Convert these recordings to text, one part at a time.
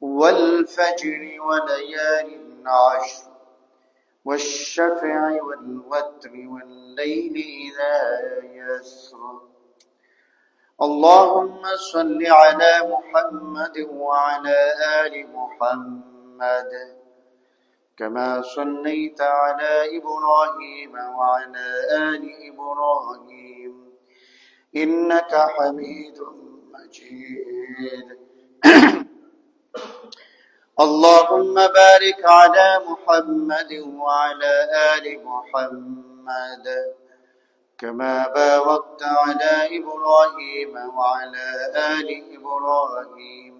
والفجر وليال عشر والشفع والوتر والليل إذا يسر. اللهم صل على محمد وعلى آل محمد كما صليت على إبراهيم وعلى آل إبراهيم. إنك حميد مجيد اللهم بارك على محمد وعلى آل محمد كما باركت على إبراهيم وعلى آل إبراهيم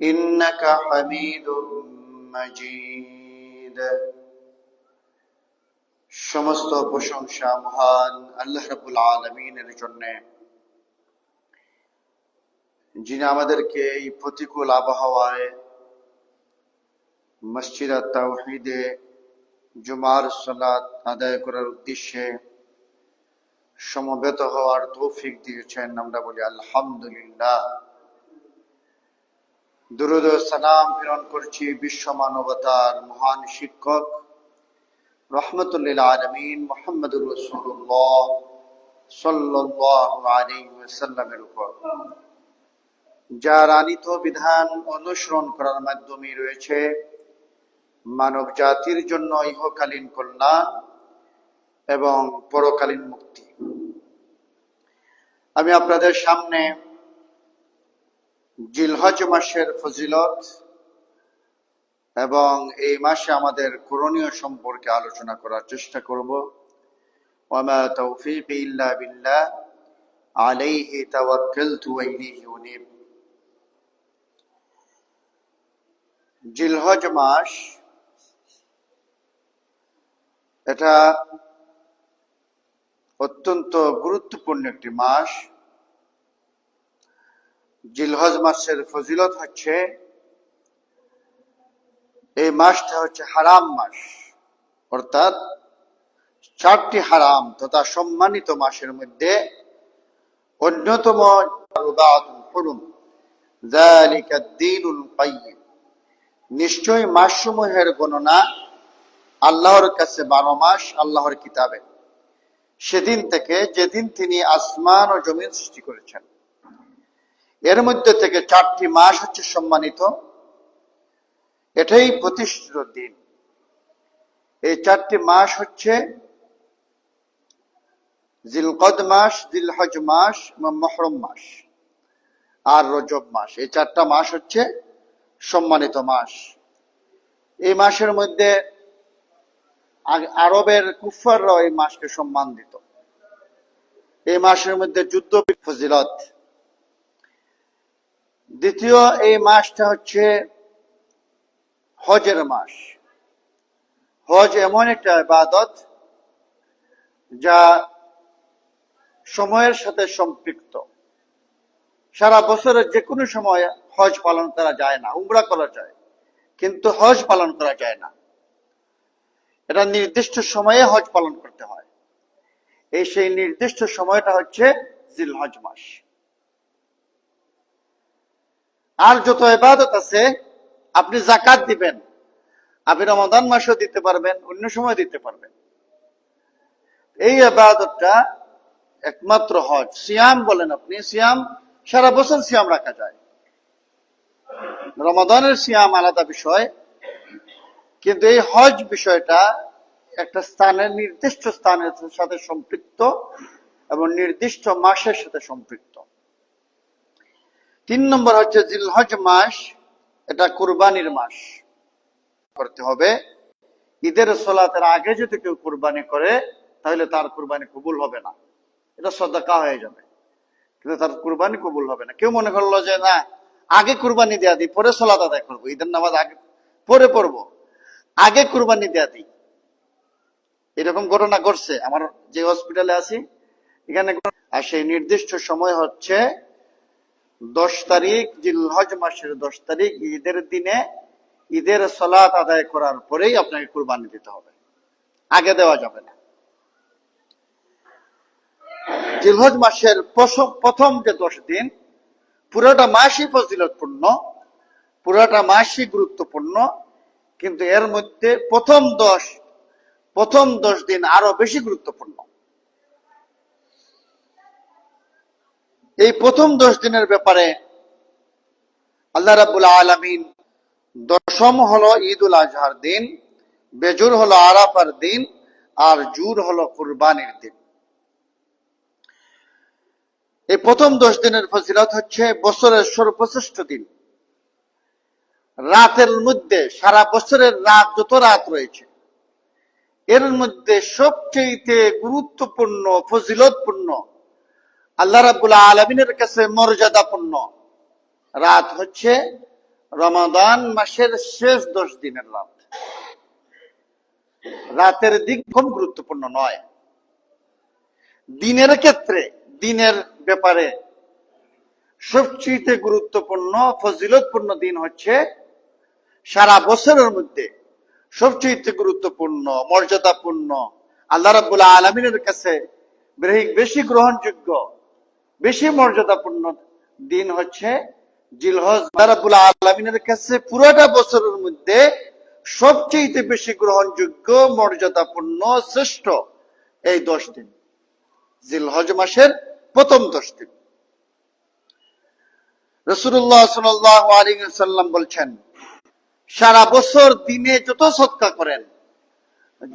إنك حميد مجيد সমস্ত প্রশংসা মহান আল্লাহ রাব্বুল আলমিনের জন্য যিনি আমাদেরকে এই প্রতিকূল আবহাওয়ায়, মসজিদ তাওহিদে জুমার সালাত আদায় করার উদ্দেশ্যে সমবেত হওয়ার তৌফিক দিয়েছেন। আমরা বলি, আলহামদুলিল্লাহ। দুরুদ সালাম প্রেরণ করছি বিশ্ব মানবতার মহান শিক্ষক, রহমতুল্লিল আলমিন মোহাম্মদুর রসুল্লাহ সাল্লাল্লাহু আলাইহি ওয়াসাল্লামের উপর। যার আনিত বিধান অনুসরণ করার মাধ্যমে রয়েছে। মানব জাতির জন্য ইহকালীন কল্যাণ এবং পরকালীন মুক্তি। আমি আপনাদের সামনে জিলহজ মাসের ফজিলত এবং এই মাসে আমাদের করণীয় সম্পর্কে আলোচনা করার চেষ্টা করব। ওয়ামা তৌফিক ইল্লা বিল্লাহ, আলাইহি তাওয়াক্কালতু ওয়া ইলাইহি উনীব। জিলহজ মাস, এটা অত্যন্ত গুরুত্বপূর্ণ একটি মাস। জিলহজ মাসের ফজিলত হচ্ছে, এই মাসটা হচ্ছে হারাম মাস, অর্থাৎ চারটি হারাম তথা সম্মানিত মাসের মধ্যে অন্যতম। হুরুম, যালিকা দ্বীনুল কাইয়্যিম। নিশ্চয় মাসসমূহের গণনা আল্লাহর কাছে বারো মাস আল্লাহর কিতাবে। সেদিন থেকে যেদিন তিনি আসমান ও জমিন সৃষ্টি করেছেন। এর মধ্যে থেকে চারটি মাস হচ্ছে সম্মানিত। এটাই প্রতিষ্ঠিত দিন। এই চারটি মাস হচ্ছে জিলকদ মাস, জিলহজ মাস মহরম মাস আর রজব মাস। এই চারটা মাস হচ্ছে সম্মানিত মাস। এই মাসের মধ্যে আরবের কুফাররাও এই মাসকে সম্মান দিত। এই মাসের মধ্যে যুদ্ধ ফজিলত। দ্বিতীয় এই মাসটা হচ্ছে হজের মাস। হজ এমন একটা ইবাদত যা সময়ের সাথে সম্পৃক্ত। সারা বছরের যে কোনো সময় হজ পালন করা যায় না, উমরা করা যায়, কিন্তু হজ পালন করা যায় না। এটা নির্দিষ্ট সময়ে হজ পালন করতে হয়। এই সেই নির্দিষ্ট সময়টা হচ্ছে জিলহজ মাস। আর যত এবাদত আছে, আপনি জাকাত দিবেন, আপনি রমাদান মাসেও দিতে পারবেন, অন্য সময় দিতে পারবেন। এই আবাদতটা একমাত্র হজ। সিয়াম বলেন আপনি, সিয়াম, সারা বছর সিয়াম রাখা যায়। রমাদানের সিয়াম আলাদা বিষয়, কিন্তু এই হজ বিষয়টা একটা স্থানের, নির্দিষ্ট স্থানের সাথে সম্পৃক্ত এবং নির্দিষ্ট মাসের সাথে সম্পৃক্ত। তিন নম্বর হচ্ছে জিলহজ মাস, এটা কুরবানির মাস। করতে হবে। ঈদের সলাতের আগে যদি কেউ কুরবানি করে, তাহলে তার কুরবানি কবুল হবে না। এটা সদাকা হয়ে যাবে। কিন্তু তার কুরবানি কবুল হবে না। কেউ মনে করল যে না আগে কুরবানি দেয়া দিই, পরে সলাত আদায় করব, ঈদের নামাজ আগে, পরে পড়ব। আগে কুরবানি দেয়া দিই। এরকম ঘটনা ঘটছে। আমার যে হসপিটালে আছি, এখানে আর সেই নির্দিষ্ট সময় হচ্ছে দশ তারিখ, জিলহজ মাসের দশ তারিখ, ঈদের দিনে ঈদের সলাত আদায় করার পরেই আপনাকে কুরবানি দিতে হবে। আগে দেওয়া যাবে না। জিলহজ মাসের প্রথম যে দশ দিন পুরোটা মাসই ফজিলতপূর্ণ, পুরোটা মাসই গুরুত্বপূর্ণ, কিন্তু এর মধ্যে প্রথম দশ প্রথম দশ দিন আরও বেশি গুরুত্বপূর্ণ। এই প্রথম দশ দিনের ব্যাপারে আল্লাহ রাবুল আলমিন দশম হলো ঈদ উল আজহার দিন বেজুর হলো আরাফার দিন, আর জুর হলো কুরবানির দিন। এই প্রথম দশ দিনের ফজিলত হচ্ছে বছরের সর্বশ্রেষ্ঠ দিন। রাতের মধ্যে সারা বছরের রাত যত রাত রয়েছে, এর মধ্যে সবচেয়ে গুরুত্বপূর্ণ, ফজিলতপূর্ণ, আল্লাহ রাবুল আলমিনের কাছে মর্যাদাপূর্ণ রাত হচ্ছে রমাদান মাসের শেষ দশ দিনের রাত। রাতের দিক কম গুরুত্বপূর্ণ নয়। দিনের ক্ষেত্রে দিনের ব্যাপারে। সবচেয়ে গুরুত্বপূর্ণ, ফজিলতপূর্ণ দিন হচ্ছে সারা বছরের মধ্যে সবচেয়ে গুরুত্বপূর্ণ, মর্যাদাপূর্ণ, আল্লাহ রাবুল আলমিনের কাছে বেশি গ্রহণযোগ্য, বেশি মর্যাদাপূর্ণ দিন হচ্ছে জিলহজ। আল্লাহ আলমিনের কাছে পুরোটা বছরের মধ্যে সবচেয়ে বেশি গ্রহণযোগ্য, মর্যাদাপূর্ণ, শ্রেষ্ঠ এই দশ দিন। জিলহজ মাসের প্রথম দশ দিন রসুল্লাহ সাল্লাম বলছেন, সারা বছর দিনে যত সৎকা করেন,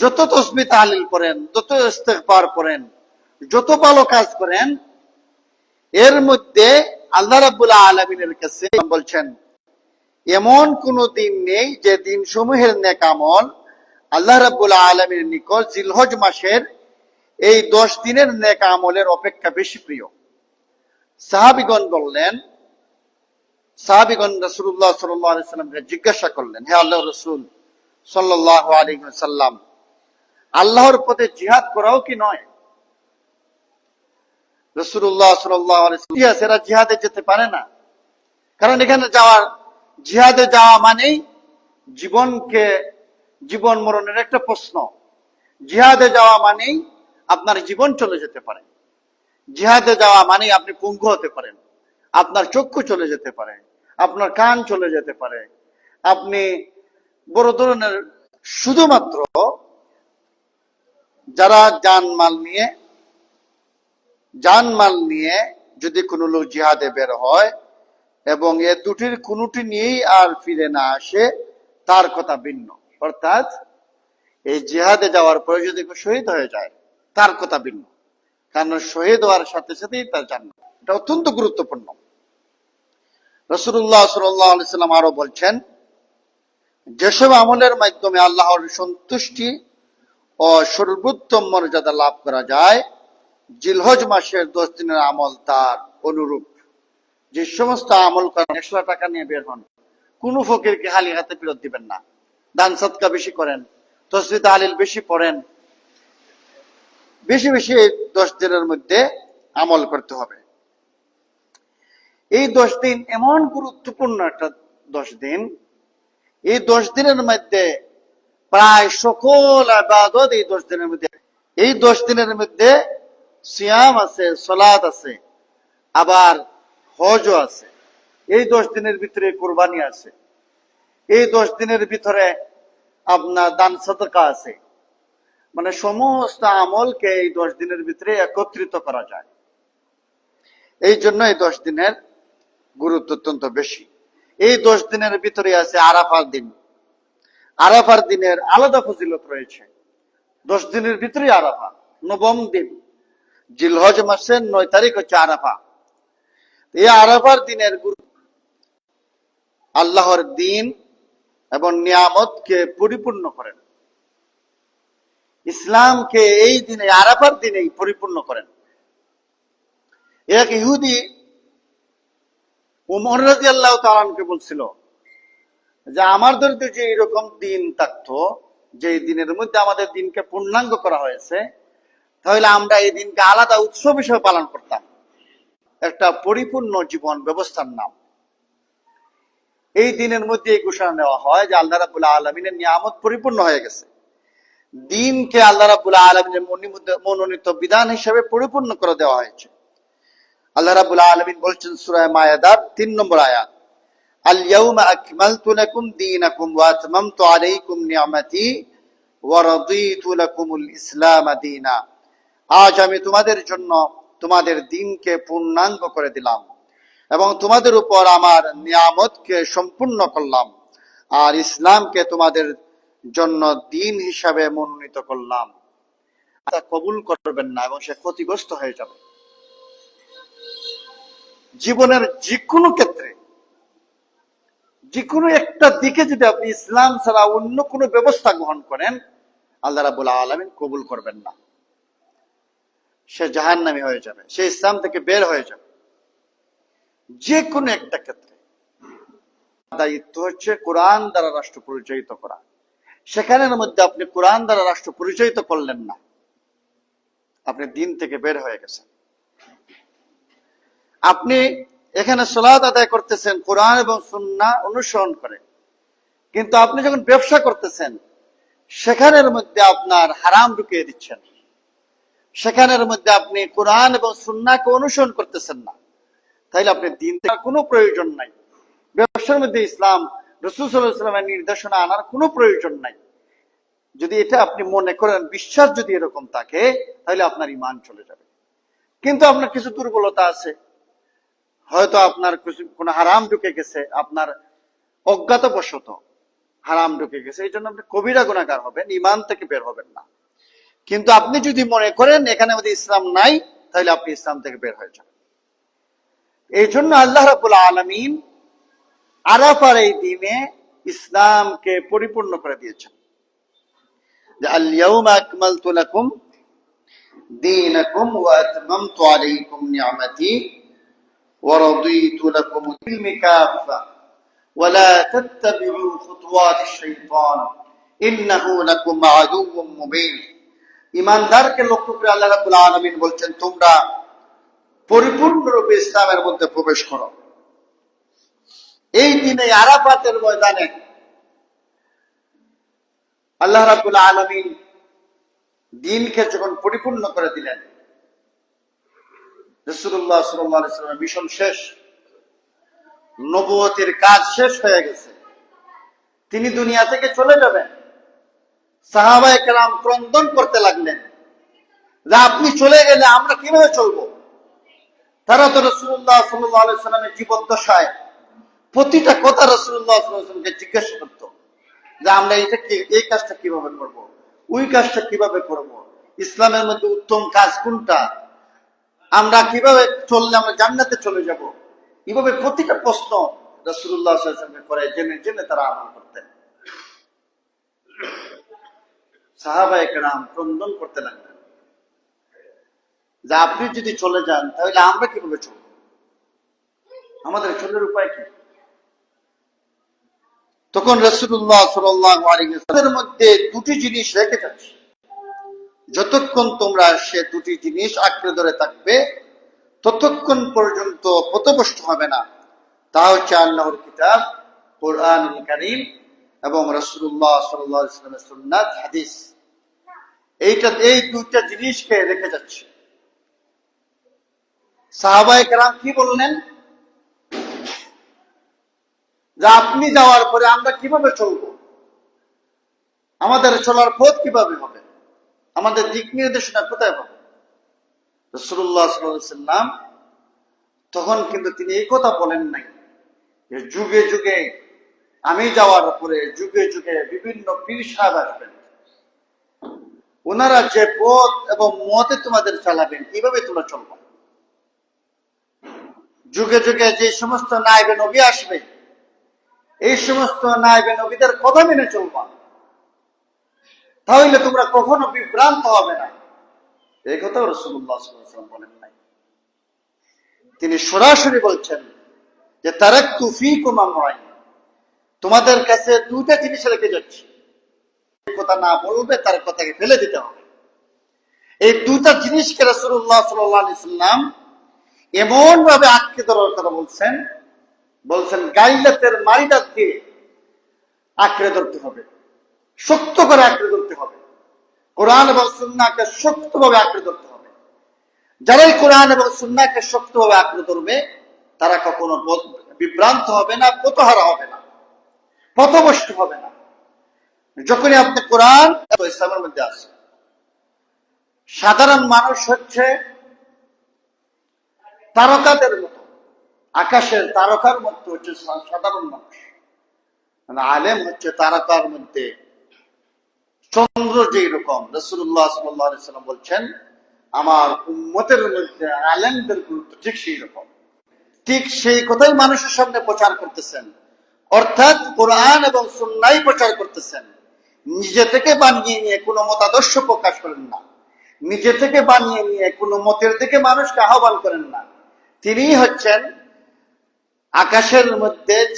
যত তসমি তাহলিল করেন, যত ইস্তেগফার করেন, যত ভালো কাজ করেন, এর মধ্যে আল্লাহ রাবুল্লাহ আলমিনের কাছে বলছেন, এমন কোন দিন নেই যে দিন সমূহের নেকামল আল্লাহ রাবুল্লাহ আলমীর নিকট জিলহজ মাসের এই দশ দিনের নেক আমলের অপেক্ষা বেশি প্রিয়। সাহাবিগণ বললেন, সাহাবিগণ রসুল্লাহ সাল্লামকে জিজ্ঞাসা করলেন, হে আল্লাহ রসুল সাল্লাহ আলী আল্লাহর পথে জিহাদ করাও কি নয়? রসুল্লাহ সাল্লাহ জিহাদে যেতে পারে না। কারণ এখানে যাওয়ার, জিহাদে যাওয়া মানেই জীবনকে, জীবন মরণের একটা প্রশ্ন। জিহাদে যাওয়া মানেই আপনার জীবন চলে যেতে পারে। জিহাদে যাওয়া মানে আপনি পঙ্গু হতে পারেন। আপনার চক্ষু চলে যেতে পারে। আপনার কান চলে যেতে পারে। আপনি বড় ধরনের শুধুমাত্র যারা জানমাল নিয়ে জানমাল নিয়ে যদি কোনো লোক জিহাদে বের হয় এবং এ দুটির কোনোটি নিয়েই আর ফিরে না আসে, তার কথা ভিন্ন। অর্থাৎ এই জিহাদে যাওয়ার পরে যদি শহীদ হয়ে যায় তার কথা ভিন্ন। কারণ শহীদ হওয়ার সাথে সাথেই তার জান্নাত। এটা অত্যন্ত গুরুত্বপূর্ণ। রসুল্লাহ সাল্লাম আরও বলছেন, যেসব আমলের মাধ্যমে আল্লাহর সন্তুষ্টি ও সর্বোত্তম মর্যাদা লাভ করা যায়, জিলহজ মাসের দশ দিনের আমল তার অনুরূপ। যে সমস্ত আমল করেন একশো টাকা নিয়ে বের হন। কোন ফকিরকে হালি হাতে ফেরত দিবেন না। দান সৎকা বেশি করেন তসরিত আলিল বেশি পড়েন বেশি বেশি দশ দিনের মধ্যে আমল করতে হবে। এই দশ দিন এমন গুরুত্বপূর্ণ একটা দশ দিন। এই দশ দিনের মধ্যে প্রায় সকল আবাদত এই দশ দিনের মধ্যে এই দশ দিনের মধ্যে সিয়াম আছে সলাদ আছে, আবার হজও আছে। এই দশ দিনের ভিতরে কোরবানি আছে। এই দশ দিনের ভিতরে আপনার দান সদকা আছে। মানে সমস্ত আমলকে এই দশ দিনের ভিতরে একত্রিত করা যায়। এই জন্য এই দশ দিনের গুরুত্ব অত্যন্ত বেশি। এই দশ দিনের ভিতরে আছে আরাফার দিন। আরাফার দিনের আলাদা ফজিলত রয়েছে। দশ দিনের ভিতরে আরাফা, নবম দিন। জিলহজ মাসের নয় তারিখ হচ্ছে আরাফা। এই আরাফার দিনের গুরু আল্লাহর দিন এবং নিয়ামতকে পরিপূর্ণ করেন। ইসলামকে এই দিনে, আরাফার দিনেই পরিপূর্ণ করেন। এক ইহুদি উমর রাজি আল্লাহ তালানকে বলছিল যে, আমার দরিদ্র যে এরকম দিন থাকতো, যে দিনের মধ্যে আমাদের দিনকে পূর্ণাঙ্গ করা হয়েছে, তাহলে আমরা এই দিনকে আলাদা উৎসব হিসেবে পালন করতাম। একটা পরিপূর্ণ জীবন ব্যবস্থার নাম। এই দিনের মধ্যে এই ঘোষণা নেওয়া হয় যে, আল্লাহ রাবুল্লাহ আলমিনের নিয়ামত পরিপূর্ণ হয়ে গেছে। দিনকে আল্লাহ রাবুল্লাহ আলমিনের মনোনীত বিধান হিসেবে পরিপূর্ণ করে দেওয়া হয়েছে আল্লাহ রাবুল্লাহ আলমিন বলছেন সুরায় মায়াদার তিন নম্বর আয়াত اليوم أكملت لكم دينكم وأتممت عليكم نعمتي ورضيت لكم الإسلام دينا আজ আমি তোমাদের জন্য তোমাদের দিনকে পূর্ণাঙ্গ করে দিলাম এবং তোমাদের উপর আমার নিয়ামতকে সম্পূর্ণ করলাম আর ইসলামকে তোমাদের জন্য দিন হিসাবে মনোনীত করলাম। তা কবুল করবেন না এবং সে ক্ষতিগ্রস্ত হয়ে যাবে। জীবনের যে কোনো ক্ষেত্রে যে কোনো একটা দিকে যদি আপনি ইসলাম ছাড়া অন্য কোনো ব্যবস্থা গ্রহণ করেন, আল্লাহ রাবুল আলমিন কবুল করবেন না। সে জাহান নামী হয়ে যাবে, সে ইসলাম থেকে বের হয়ে যাবে। যে কোনো একটা ক্ষেত্রে, দায়িত্ব হচ্ছে কোরআন দ্বারা রাষ্ট্র পরিচালিত করা। সেখানের মধ্যে আপনি কোরআন দ্বারা রাষ্ট্র পরিচালিত করলেন না। আপনি দিন থেকে বের হয়ে গেছেন। আপনি এখানে সোলাদ আদায় করতেছেন, কোরআন এবং সুন্না অনুসরণ করে। কিন্তু আপনি যখন ব্যবসা করতেছেন, সেখানের মধ্যে আপনার হারাম ঢুকিয়ে দিচ্ছেন। সেখানের মধ্যে আপনি কোরআন এবং সুন্নাকে অনুসরণ করতেছেন না। তাইলে আপনি দিন থেকে কোনো প্রয়োজন নাই। ব্যবসার মধ্যে ইসলাম রসুল সাল্লামের নির্দেশনা আনার কোনো প্রয়োজন নাই। যদি এটা আপনি মনে করেন, বিশ্বাস যদি এরকম থাকে, তাহলে আপনার ইমান চলে যাবে। কিন্তু আপনার কিছু দুর্বলতা আছে। হয়তো আপনার কোনো হারাম ঢুকে গেছে, আপনার অজ্ঞাতবশত হারাম ঢুকে গেছে এই জন্য আপনি কবিরা গুণাগার হবেন ইমান থেকে বের হবেন না। কিন্তু আপনি যদি মনে করেন, এখানে আমাদের ইসলাম নাই, তাহলে আপনি ইসলাম থেকে বের হয়ে যাবেন। এই জন্য আল্লাহ রাবুল আলমিন আরাফার এই দিনে ইসলামকে পরিপূর্ণ করে দিয়েছেন যে আল্লাহুমা আকমালতু লাকুম দীনাকুম ওয়া আতমামতু আলাইকুম নি'মাতি ورضيت لكم العلم كافة ولا تتبعوا خطوات الشيطان إنه لكم عدو مبين ইমানদারকে লক্ষ্য করে আল্লাহ রাবুল আলমিন বলছেন তোমরা পরিপূর্ণরূপে ইসলামের মধ্যে প্রবেশ করো এই দিনে আরাফাতের ময়দানে আল্লাহ রাবুল আলমিন দিনকে যখন পরিপূর্ণ করে দিলেন মিশন শেষ, নবুয়তির কাজ শেষ হয়ে গেছে। তিনি দুনিয়া থেকে চলে যাবেন। সাহাবায় কেরাম ক্রন্দন করতে লাগলেন যে আপনি চলে গেলে আমরা কীভাবে চলবো? তারা তো রসুল্লাহ সাল্লামের জীবদ্দশায় প্রতিটা কথা রসুল্লাহ সাল্লামকে জিজ্ঞাসা করতো যে আমরা এটা এই কাজটা কীভাবে করব। ওই কাজটা কীভাবে করব। ইসলামের মধ্যে উত্তম কাজ কোনটা? আমরা কীভাবে চললে আমরা জান্নাতে চলে যাব? এভাবে প্রতিটা প্রশ্ন রসুল্লাহ করে, জেনে জেনে তারা আমল করতেন। সাহাবাই কেরাম ক্রন্দন করতে লাগলেন। যে আপনি যদি চলে যান, তাহলে আমরা কীভাবে চলব? আমাদের চলের উপায় কি? তখন রসুল্লাহ সাল্লামের মধ্যে দুটি জিনিস রেখে যাচ্ছে। যতক্ষণ তোমরা সে দুটি জিনিস আঁকড়ে ধরে থাকবে, ততক্ষণ পর্যন্ত পথভ্রষ্ট হবে না। তা হচ্ছে আল্লাহর কিতাব, কোরআন করিম এবং রসুল্লাহ সাল্লামের সুন্নাত, হাদিস। এইটা, এই দুইটা জিনিসকে রেখে যাচ্ছে। সাহাবাই কেরাম কি বললেন? যে আপনি যাওয়ার পরে আমরা কীভাবে চলব? আমাদের চলার পথ কীভাবে হবে? আমাদের দিক নির্দেশনা কোথায় রসুল্লাহ সাল্লাম তখন কিন্তু তিনি এই কথা বলেন নাই যে যুগে যুগে আমি যাওয়ার পরে যুগে যুগে বিভিন্ন পীর আসবেন। ওনারা যে পথ এবং মতে তোমাদের চালাবেন, কীভাবে তোমরা চলবে? যুগে যুগে যে সমস্ত নাইবে নবী আসবে এই সমস্ত নাইবে নবীদের কথা মেনে চলবা। তাহলে তোমরা কখনো বিভ্রান্ত হবে না। এই কথা রসুল্লাহ বলেন নাই। তিনি সরাসরি বলছেন যে তারা তুফি হয় তোমাদের কাছে দুইটা জিনিস রেখে যাচ্ছি। কথা না বলবে, তার কথাকে ফেলে দিতে হবে। এই দুটা জিনিসকে রসুল্লাহ সাল্লাম এমন ভাবে আটকে ধরার কথা বলছেন বলছেন, গাইলাতের মারিটার দিয়ে আঁকড়ে ধরতে হবে। শক্ত করে আঁকড়ে ধরতে হবে। কোরআন এবং সুন্নাকে শক্তভাবে আঁকড়ে ধরতে হবে। যারাই কোরআন এবং সুন্নাকে শক্তভাবে আঁকড়ে ধরবে, তারা কখনো বিভ্রান্ত হবে না পতহারা হবে না, পথভ্রষ্ট হবে না। যখনই আপনি কোরআন ইসলামের মধ্যে আসেন, সাধারণ মানুষ হচ্ছে তারকাদের মতো। আকাশের তারকার মতো হচ্ছে সাধারণ মানুষ। মানে আলেম হচ্ছে তারকার মধ্যে। চন্দ্র যেই রকম রসুল্লাহ সাল্লাম বলছেন, আমার উম্মতের মধ্যে আলেমদের গুরুত্ব ঠিক সেই রকম ঠিক সেই কথাই মানুষের সামনে প্রচার করতেছেন। অর্থাৎ কোরআন এবং সুন্নাই প্রচার করতেছেন। নিজে থেকে বানিয়ে নিয়ে কোনো মতাদর্শ প্রকাশ করেন না। নিজে থেকে বানিয়ে নিয়ে কোনো মতের দিকে মানুষকে আহ্বান করেন না। তিনি হচ্ছেন আকাশের মধ্যে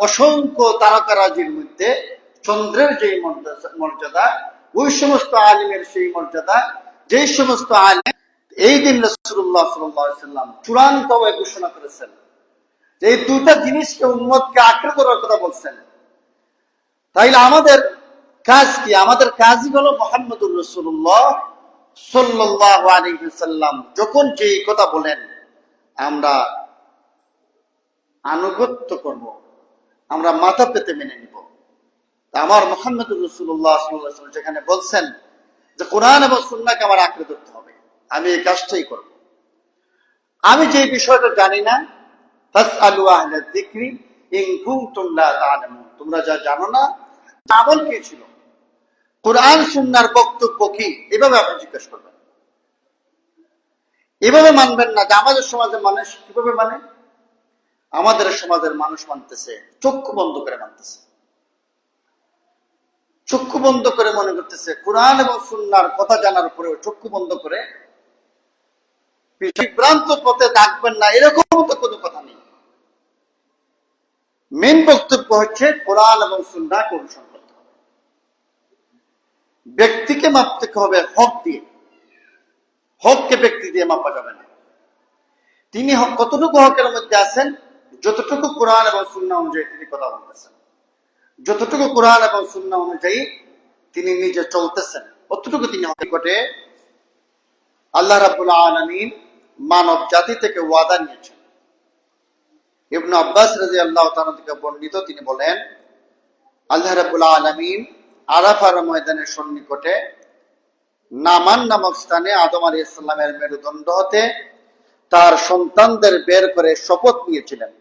অসংখ্য তারকারাজির মধ্যে চন্দ্রের যে মর্যাদা- ওই সমস্ত আলিমের সেই মর্যাদা, যেই সমস্ত আলিম, এই দিন রসুল্লাহ সাল্লাম চূড়ান্ত ঘোষণা করেছেন। যে এই দুটা জিনিসকে উন্মতকে আঁকড়ে ধরার কথা বলছেন। তাইলে আমাদের কাজ কি? আমাদের কাজই হলো মোহাম্মদুর রসুল্লাহ সাল্লাহ আলহিসাল্লাম যখন যেই কথা বলেন, আমরা আনুগত্য করব। আমরা মাথা পেতে মেনে নিব। আমার মোহাম্মদুর রসুল্লাহ যেখানে বলছেন যে কোরআন এবং সুন্নাকে আমার আঁকড়ে ধরতে হবে, আমি এই কাজটাই করব। আমি যে বিষয়টা জানি না তোমরা যা জানো না ছিল? কোরআন সুন্নার বক্তব্য কি? এভাবে আপনি জিজ্ঞেস করবেন। এভাবে মানবেন না যে আমাদের সমাজের মানুষ কীভাবে মানে? আমাদের সমাজের মানুষ মানতেছে, চক্ষু বন্ধ করে মানতেছে। চক্ষু বন্ধ করে মনে করতেছে, কোরআন এবং সুন্নার কথা জানার পরেও চক্ষু বন্ধ করে বিভ্রান্ত পথে ডাকবেন না, এরকম তো কোনো কথা নেই। মেন বক্তব্য হচ্ছে, কোরআন এবং সুন্নাকে অনুসরণ করতে ব্যক্তিকে মাপতে হবে হক দিয়ে। হককে ব্যক্তি দিয়ে মাপা যাবে না। তিনি কতটুকু হকের মধ্যে আছেন? যতটুকু কোরআন এবং সুন্না অনুযায়ী তিনি কথা বলতেছেন, যতটুকু কোরআন এবং সুন্না অনুযায়ী তিনি নিজে চলতেছেন, অতটুকু তিনি ঘটে আল্লাহ রাবুল আলমিন মানব জাতি থেকে ওয়াদা নিয়েছেন। ইবনু আব্বাস রাজি আল্লাহ থেকে বর্ণিত তিনি বলেন, আল্লাহ রাবুল আলমিন আরাফার ময়দানের সন্নিকটে নামান নামক স্থানে আদম আলী ইসলামের মেরুদণ্ড হতে তার সন্তানদের বের করে শপথ নিয়েছিলেন।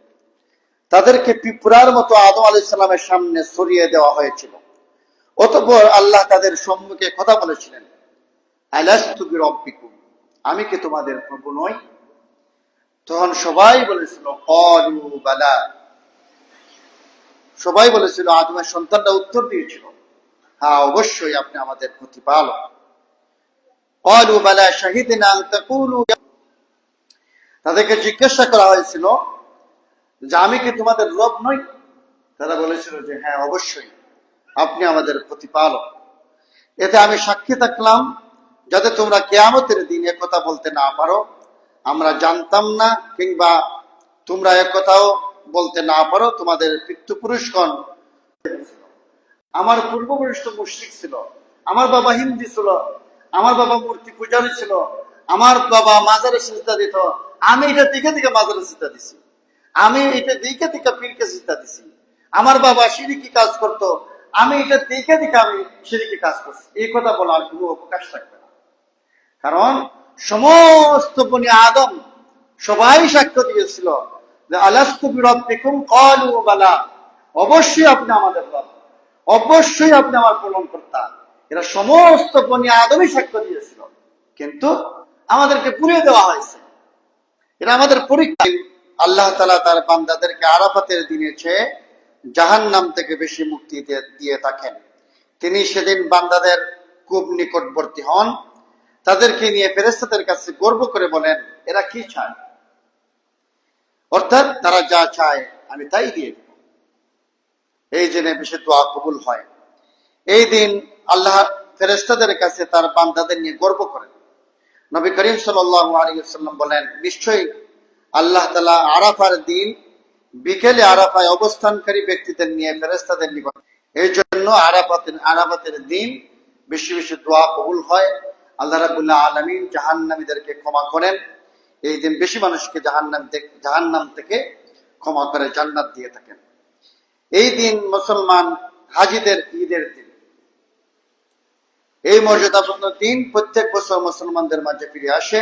তাদেরকে পিঁপড়ার মতো আদম আলী ইসলামের সামনে সরিয়ে দেওয়া হয়েছিল। অতঃপর আল্লাহ তাদের সম্মুখে কথা বলেছিলেন আমি কি তোমাদের প্রভু নই? তখন সবাই বলেছিল সবাই বলেছিল, আদমের সন্তানরা উত্তর দিয়েছিল হ্যাঁ অবশ্যই আপনি আমাদের প্রতিপালক। কলু বালা, শাহিদিনা তাদেরকে জিজ্ঞাসা করা হয়েছিল যে আমি কি তোমাদের রব নই? তারা বলেছিল যে হ্যাঁ অবশ্যই। আপনি আমাদের প্রতিপালক। এতে আমি সাক্ষী থাকলাম, যাতে তোমরা কেয়ামতের দিন কথা বলতে না পারো। আমরা জানতাম না, কিংবা তোমরা কথাও বলতে না পারো। তোমাদের পিতৃপুরুষগণ আমার পূর্বপুরুষ তো মুশ্রিক ছিল। আমার বাবা হিন্দি ছিল। আমার বাবা মূর্তি পূজারী ছিল। আমার বাবা মাজারে সিজদা দিত। আমি এটা দিকে দিকে মাজারে সিজদা দিছি। আমি এটা দিকে দিকে পীরকে সিজদা দিছি। আমার বাবা সিঁড়িকি কাজ করত। আমি এটা দিকে দিকে আমি সিঁড়িকি কাজ করছি। এই কথা বলার কোনো অবকাশ থাকবে না। কারণ সমস্ত বনি আদম সবাই সাক্ষ্য দিয়েছিল যে, আলাস্তু বিরব্বিকুম ক্বালু বালা। অবশ্যই আপনি আমাদের রব। অবশ্যই আপনি আমার পালন কর্তা এরা সমস্ত বনি আদমই সাক্ষ্য দিয়েছিল। কিন্তু আমাদেরকে পুড়িয়ে দেওয়া হয়েছে। এরা আমাদের পরীক্ষা আল্লাহ তালা তার বান্দাদেরকে আরাফাতের দিনে চেয়ে জাহান নাম থেকে বেশি মুক্তি দিয়ে- থাকেন। তিনি সেদিন বান্দাদের খুব নিকটবর্তী হন। তাদেরকে নিয়ে ফেরেস্তাদের কাছে গর্ব করে বলেন, এরা কি চায়? অর্থাৎ তারা যা চায়, আমি তাই দিয়ে দেব। এই জন্য বেশি দোয়া কবুল হয়। এই দিন আল্লাহ ফেরেস্তাদের কাছে তার বান্দাদের নিয়ে গর্ব করেন। নবী করিম সাল্লাম বলেন, নিশ্চয়ই আল্লাহ তালা আরাফার দিন বিকেলে আরাফায় অবস্থানকারী ব্যক্তিদের নিয়ে ফেরেস্তাদের নিকট এই জন্য আরাফাতের আরাফাতের দিন বেশি বেশি দোয়া কবুল হয়। আল্লাহ রাবুল্লাহ আলমিন জাহান্নামীদেরকে ক্ষমা করেন। এই দিন বেশি মানুষকে জাহান্নাম জাহান্নাম থেকে ক্ষমা করে জান্নাত দিয়ে থাকেন। এই দিন মুসলমান হাজিদের ঈদের দিন। এই মর্যাদাপূর্ণ দিন প্রত্যেক বছর মুসলমানদের মাঝে ফিরে আসে।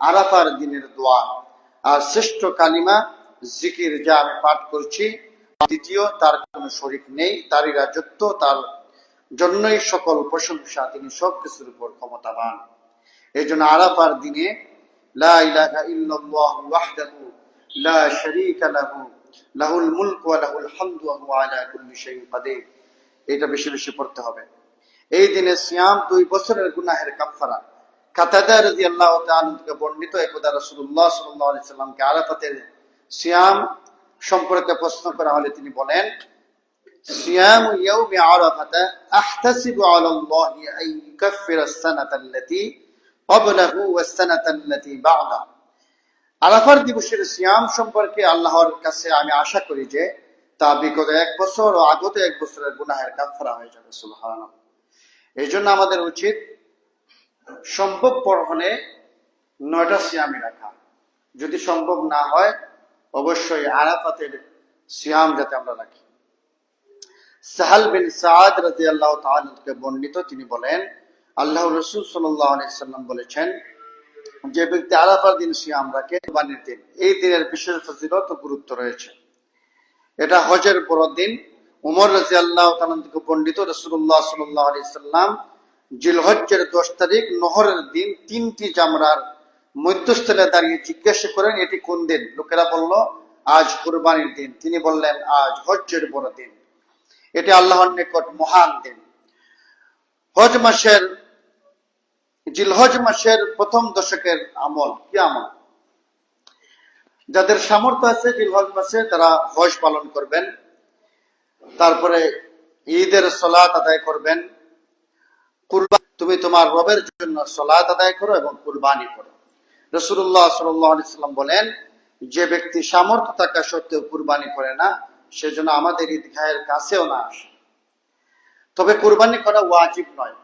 আরাফার দিনের দোয়া। আর শ্রেষ্ঠ কালিমা, জিকির যা আমি পাঠ করছি, দ্বিতীয়, তার কোনো শরিক নেই, তারই রাজত্ব, তার জন্যই সকল প্রশংসা তিনি সব কিছুর উপর ক্ষমতাবান। এই জন্য আরাফার দিনে এটা বেশি বেশি পড়তে হবে। এই দিনে সিয়াম দুই বছরের গুনাহের কাফফারা। কাতাদা রাজি আল্লাহ বর্ণিত একদা রসুল্লাহ সাল্লাহ আরাফাতের সিয়াম সম্পর্কে প্রশ্ন করা হলে তিনি বলেন, সিয়াম ইয়াউমি আরাফাতা আহতাসিবু আলাল্লাহি ক্বাবলাহু ওয়াস-সানাতা বা'দা। আরাফার দিবসের সিয়াম সম্পর্কে আল্লাহর কাছে আমি আশা করি যে তা বিগত এক বছর ও আগত এক বছরের গুনাহের কাফফারা হয়ে যাবে, সুবহানাল্লাহ। এই জন্য আমাদের উচিত সম্ভবপর হলে নয়টা সিয়ামি রাখা। যদি সম্ভব না হয়, অবশ্যই আরাফাতের সিয়াম যাতে আমরা রাখি। সাহাল বিন সাদ রাজি আল্লাহ তালকে বর্ণিত, তিনি বলেন, আল্লাহ রসুল সাল্লাম বলেছেন, যে ব্যক্তি আরাফার দিন সিয়াম রাখে, কোরবানির দিন, এই দিনের বিশেষ ফজিলত গুরুত্ব রয়েছে। এটা হজের বড় দিন। উমর রাজি আল্লাহ থেকে বর্ণিত রসুল্লাহ সাল্লাহ আলি সাল্লাম জিলহজ্জের দশ তারিখ, নহরের দিন তিনটি জামরার মধ্যস্থলে দাঁড়িয়ে জিজ্ঞাসা করেন, এটি কোন দিন? লোকেরা বলল, আজ কোরবানির দিন। তিনি বললেন, আজ হজ্জের বড় দিন। এটি আল্লাহর নিকট মহান দিন। হজ মাসের, জিলহজ মাসের প্রথম দশকের আমল কি আমল? যাদের সামর্থ্য আছে জিলহজ মাসে তারা হজ পালন করবেন। তারপরে ঈদের সলাত আদায় করবেন। কুরবান, তুমি তোমার রবের জন্য সলাত আদায় করো এবং কুরবানি করো। রসুল্লাহ সাল্লাম বলেন, যে ব্যক্তি সামর্থ্য থাকা সত্ত্বেও কুরবানি করে না সেজন্য আমাদের ঈদগাহের কাছেও না আসে। তবে কুরবানি করা ওয়াজিব নয়,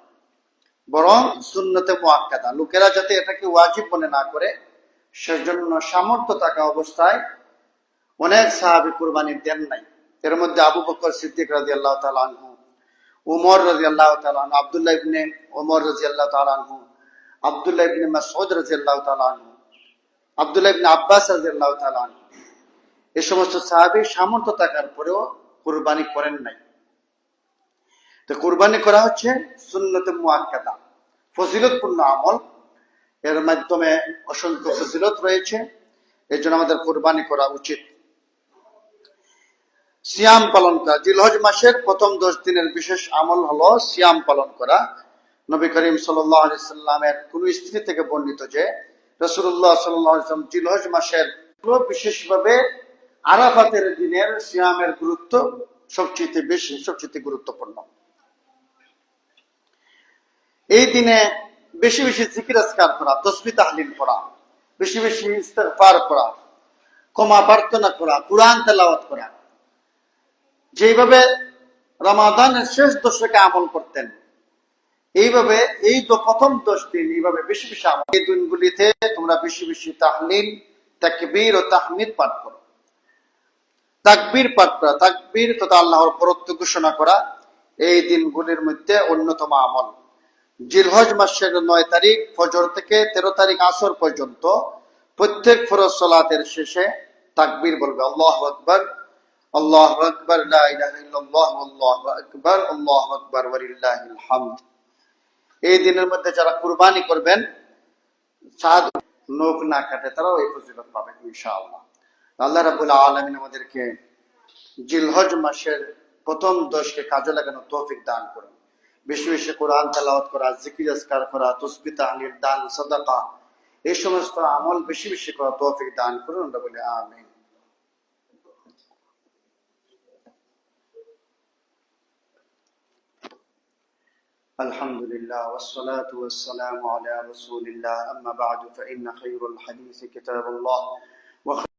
বরং সুন্নতে মোয়াক্কাদা লোকেরা যাতে এটাকে ওয়াজিব মনে না করে, সেজন্য সামর্থ্য থাকা অবস্থায় অনেক সাহাবি কুরবানি দেন নাই। এর মধ্যে আবু বকর সিদ্দিক রাজি আল্লাহ তালু উমর রাজি আল্লাহ তালু আবদুল্লাহ ইবনে ওমর রাজি আল্লাহ তালু আবদুল্লাহ ইবনে মাসউদ রাজি আল্লাহ তালু আবদুল্লাহ ইবনে আব্বাস রাজি আল্লাহ তালু এই সমস্ত সাহাবি সামর্থ্য থাকার পরেও কুরবানি করেন নাই। তো কুরবানি করা হচ্ছে সুন্নতে মুআক্কাদা, ফজিলতপূর্ণ আমল। এর মাধ্যমে অসংখ্য ফজিলত রয়েছে। এই জন্য আমাদের কোরবানি করা উচিত। সিয়াম পালন করা। জিলহজ মাসের প্রথম দশ দিনের বিশেষ আমল হলো সিয়াম পালন করা। নবী করিম সাল্লামের কোন স্ত্রী থেকে বর্ণিত যে রসুল্লাহ সাল্লাম জিলহজ মাসের বিশেষভাবে আরাফাতের দিনের সিয়ামের গুরুত্ব সবচেয়ে বেশি, সবচেয়ে গুরুত্বপূর্ণ। এই দিনে বেশি বেশি করা করা বেশি বেশি ইস্তেগফার করা, ক্ষমা প্রার্থনা করা, কোরআন তেলাওয়াত করা যেভাবে রমাদানের শেষ দশকে আমল করতেন, এইভাবে এই তো প্রথম দশ দিন এইভাবে বেশি বেশি আমল এই দিনগুলিতে তোমরা বেশি বেশি তাহলিল, তাকবীর ও তাহমিদ পাঠ করো। তাকবীর পাঠ করা, তাকবীর তথা আল্লাহর পরত্ব ঘোষণা করা, এই দিনগুলির মধ্যে অন্যতম আমল। জিলহজ মাসের নয় তারিখ ফজর থেকে তেরো তারিখ আসর পর্যন্ত প্রত্যেক ফরজ সলাতের শেষে তাকবীর বলবে, আল্লাহ আকবর। হামদ এই দিনের মধ্যে যারা কুরবানি করবেন না কাটে, তারাও এই ফজিলত পাবে ইনশাআল্লাহ। আল্লাহ আমাদেরকে জিলহজ মাসের প্রথম দশকে কাজে লাগানো তৌফিক দান করুন। বেশি বেশি কোরআন তেলাওয়াত করা, জিকির আজকার করা তসবি তাহলিল দান, সাদাকা, এই সমস্ত আমল বেশি বেশি করা তৌফিক দান করুন বলি আমিন। الحمد لله والصلاة والسلام على رسول الله. أما بعد فإن خير الحديث كتاب الله.